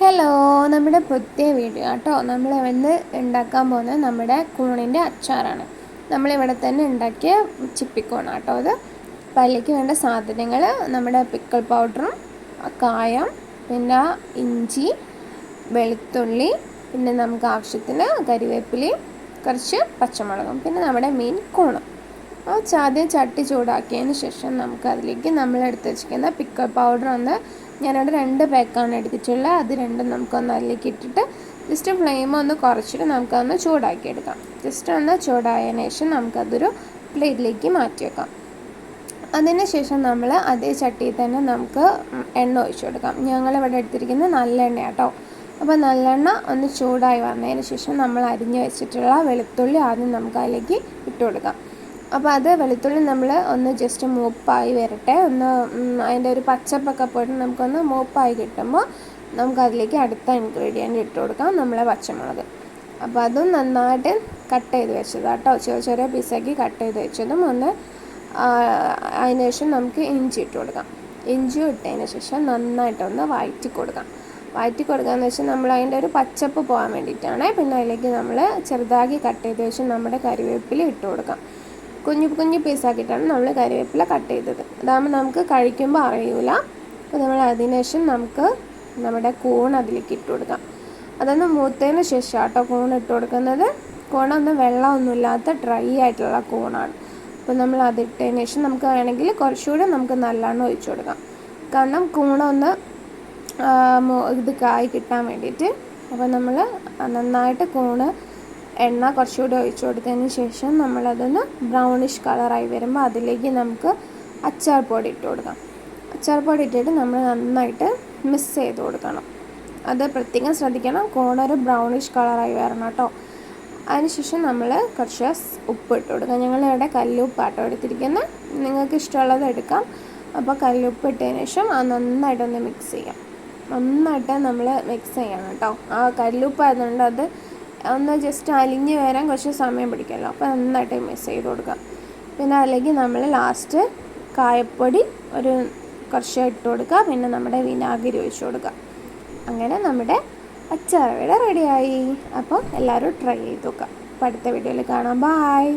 Hello നമ്മുടെ പുതിയ video കേട്ടോ നമ്മൾ ഇന്ന് ഉണ്ടാക്കാൻ പോകുന്നത് നമ്മുടെ കൂണിന്റെ അച്ചാറാണ്. നമ്മളിവിടെ തന്നെ ഉണ്ടാക്കിയ ചിപ്പിക്കോണാണ് കേട്ടോ അത്. പല്ലിക്ക് വേണ്ട സാധനങ്ങൾ നമ്മുടെ പിക്കിൾ പൗഡറും കായം പിന്നെ ഇഞ്ചി വെളുത്തുള്ളി പിന്നെ നമുക്ക് ആവശ്യത്തിന് കരിവേപ്പിലയും കുറച്ച് പച്ചമുളകും പിന്നെ നമ്മുടെ മീൻ കൂണും. അപ്പോൾ ആദ്യം ചട്ടി ചൂടാക്കിയതിന് ശേഷം നമുക്ക് അതിലേക്ക് നമ്മൾ എടുത്ത് വെച്ചിരിക്കുന്ന പിക്കിൾ പൗഡർ ഒന്ന് ഞാനിവിടെ രണ്ട് പാക്കാണ് എടുത്തിട്ടുള്ളത്. അത് രണ്ടും നമുക്കൊന്ന് അതിലേക്ക് ഇട്ടിട്ട് ജസ്റ്റ് ഫ്ലെയിം ഒന്ന് കുറച്ചിട്ട് നമുക്കതൊന്ന് ചൂടാക്കി എടുക്കാം ജസ്റ്റ് ഒന്ന് ചൂടായതിനു ശേഷം നമുക്കതൊരു പ്ലേറ്റിലേക്ക് മാറ്റി വെക്കാം. അതിന് ശേഷം നമ്മൾ അതേ ചട്ടിയിൽ തന്നെ നമുക്ക് എണ്ണ ഒഴിച്ചു കൊടുക്കാം. ഞങ്ങളിവിടെ എടുത്തിരിക്കുന്നത് നല്ലെണ്ണ കേട്ടോ അപ്പോൾ നല്ലെണ്ണ ഒന്ന് ചൂടായി വന്നതിന് ശേഷം നമ്മൾ അരിഞ്ഞു വെച്ചിട്ടുള്ള വെളുത്തുള്ളി ആദ്യം നമുക്ക് അതിലേക്ക് ഇട്ട് കൊടുക്കാം അപ്പോൾ അത് വെളുത്തുള്ളി നമ്മൾ ഒന്ന് ജസ്റ്റ് മൂപ്പായി വരട്ടെ. ഒന്ന് അതിന്റെ ഒരു പച്ചപ്പൊക്കെ പോയിട്ട് നമുക്കൊന്ന് മൂപ്പായി കിട്ടുമ്പോൾ നമുക്കതിലേക്ക് അടുത്ത ഇൻഗ്രീഡിയന്റ് ഇട്ട് കൊടുക്കാം നമ്മളെ പച്ചമുളക്. അപ്പോൾ അതും നന്നായിട്ട് കട്ട് ചെയ്ത് വെച്ചത് കേട്ടോ ചെറിയ ചെറിയ പീസാക്കി കട്ട് ചെയ്ത് വെച്ചതും ഒന്ന് അതിന് ശേഷം നമുക്ക് ഇഞ്ചി ഇട്ട് കൊടുക്കാം. ഇഞ്ചി ഇട്ടതിന് ശേഷം നന്നായിട്ടൊന്ന് വഴറ്റി കൊടുക്കാം. വഴറ്റി കൊടുക്കാന്ന് വെച്ചാൽ നമ്മൾ അതിന്റെ ഒരു പച്ചപ്പ് പോകാൻ വേണ്ടിയിട്ടാണ്. പിന്നെ അതിലേക്ക് നമ്മൾ ചെറുതാക്കി കട്ട് ചെയ്ത് വെച്ച് നമ്മുടെ കറിവേപ്പില ഇട്ട് കൊടുക്കാം. കുഞ്ഞു കുഞ്ഞു പീസാക്കിയിട്ടാണ് നമ്മൾ കറിവേപ്പില കട്ട് ചെയ്തത്. അതാകുമ്പോൾ നമുക്ക് കഴിക്കുമ്പോൾ അറിയൂല. അപ്പോൾ നമ്മൾ അതിനുശേഷം നമുക്ക് നമ്മുടെ കൂൺ അതിലേക്ക് ഇട്ട് കൊടുക്കാം. അതൊന്ന് മൂത്തതിന് ശേഷം കേട്ടോ കൂൺ ഇട്ട് കൊടുക്കുന്നത്. കൂണൊന്നും വെള്ളമൊന്നുമില്ലാത്ത ഡ്രൈ ആയിട്ടുള്ള കൂണാണ്. അപ്പോൾ നമ്മൾ അതിട്ടതിന് ശേഷം നമുക്ക് വേണമെങ്കിൽ കുറച്ചുകൂടെ നമുക്ക് നല്ലോണം ഒഴിച്ചു കൊടുക്കാം. കാരണം കൂണൊന്ന് ഇത് കായ് കിട്ടാൻ വേണ്ടിയിട്ട്. അപ്പോൾ നമ്മൾ നന്നായിട്ട് കൂണ് എണ്ണ കുറച്ചുകൂടി ഒഴിച്ചു കൊടുത്തതിന് ശേഷം നമ്മളതൊന്ന് ബ്രൗണിഷ് കളറായി വരുമ്പോൾ അതിലേക്ക് നമുക്ക് അച്ചാർ പൊടി ഇട്ട് കൊടുക്കാം. അച്ചാർ പൊടി ഇട്ടിട്ട് നമ്മൾ നന്നായിട്ട് മിക്സ് ചെയ്ത് കൊടുക്കണം. അത് പ്രത്യേകം ശ്രദ്ധിക്കണം. കോണൊരു ബ്രൗണിഷ് കളറായി വരണം കേട്ടോ. അതിനുശേഷം നമ്മൾ കുറച്ച് ഉപ്പ് ഇട്ട് കൊടുക്കാം. ഞങ്ങളിവിടെ കല്ലുപ്പാട്ടോ എടുത്തിരിക്കുന്നത് നിങ്ങൾക്ക് ഇഷ്ടമുള്ളത് എടുക്കാം. അപ്പോൾ കല്ലുപ്പ് ഇട്ടതിന് ശേഷം അത് നന്നായിട്ടൊന്ന് മിക്സ് ചെയ്യാം. നന്നായിട്ട് നമ്മൾ മിക്സ് ചെയ്യണം കേട്ടോ. ആ കല്ലുപ്പ് ആയതുകൊണ്ട് അത് ഒന്ന് ജസ്റ്റ് അലിഞ്ഞ് വരാൻ കുറച്ച് സമയം പിടിക്കുമല്ലോ അപ്പോൾ നന്നായിട്ട് മിക്സ് ചെയ്ത് കൊടുക്കാം. പിന്നെ അല്ലെങ്കിൽ നമ്മൾ ലാസ്റ്റ് കായപ്പൊടി ഒരു കുറച്ച് ഇട്ട് കൊടുക്കുക പിന്നെ നമ്മുടെ വിനാഗിരി ഒഴിച്ച് കൊടുക്കുക അങ്ങനെ നമ്മുടെ അച്ചാർ റെഡിയായി അപ്പോൾ എല്ലാവരും ട്രൈ ചെയ്ത് നോക്കുക അപ്പോൾ അടുത്ത വീഡിയോയിൽ കാണാം. ബായ്